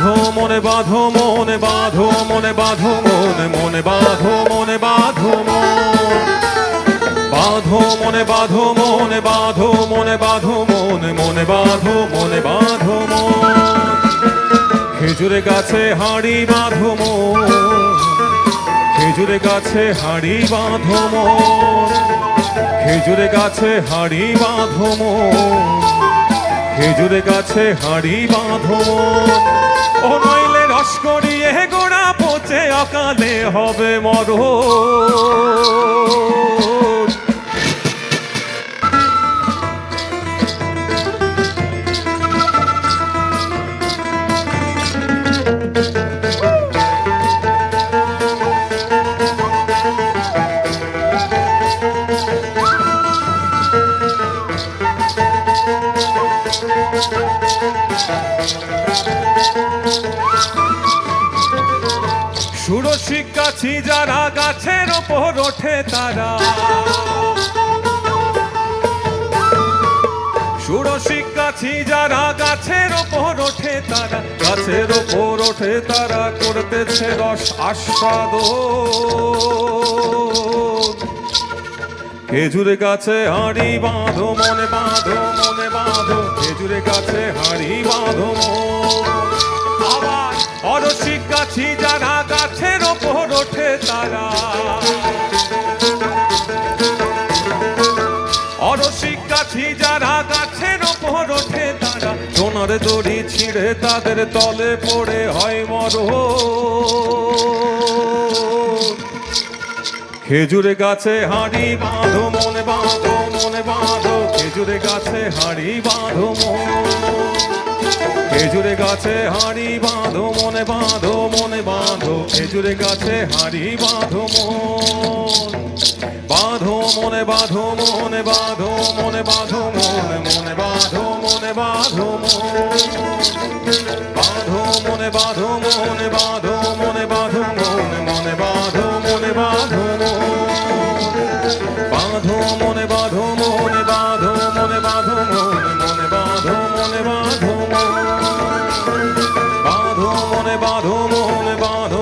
বাঁধো মনে বাঁধো মনে বাঁধো মনে বাঁধো মনে মনে বাঁধো মনে বাঁধো মন বাঁধো মনে বাঁধো মনে বাঁধো মনে বাঁধো মনে মনে বাঁধো মনে বাঁধো মন খেজুরে গাছে হাড়ি বাঁধো মন খেজুরে গাছে হাড়ি বাঁধো মন খেজুরে গাছে হাড়ি বাঁধো মন খেজুরে গাছে হাড়ি বাঁধো। ও নইলে রস করিয়ে গোড়া পচে অকালে হবে মরণ সুরসিক গাছি যারা গাছের ওপর ওঠে তারা। সুরসিক গাছি যারা গাছের ওপর ওঠে তারা, গাছের ওপর ওঠে তারা, করতেছে রস আস্বাদ খেজুরে গাছে হাড়ি বাঁধো, মনে বাঁধো মনে বাঁধো খেজুরে গাছে হাড়ি বাঁধো। আবার অরসিক গাছি যারা গাছের ওপর ওঠে তারা। অরসিক গাছি যারা গাছের ওপর ওঠে তারা। সোনার দড়ি ছিঁড়ে তাদের তলে পড়ে হয় মর। খেজুরে গাছে হাড়ি বাঁধো মনে বাঁধো মনে বাঁধো খেজুরে গাছে হাড়ি বাঁধো মন খেজুরে গাছে হাড়ি বাঁধো মনে বাঁধো মনে বাঁধো খেজুরে গাছে হাড়ি বাঁধো মন বাঁধো মনে বাঁধো মনে বাঁধো মনে বাঁধো মনে মনে বাঁধো মনে বাঁধো মন বাঁধো মনে বাঁধো মনে বাঁধো মনে বাঁধো মনে মনে বাঁধো le bandeau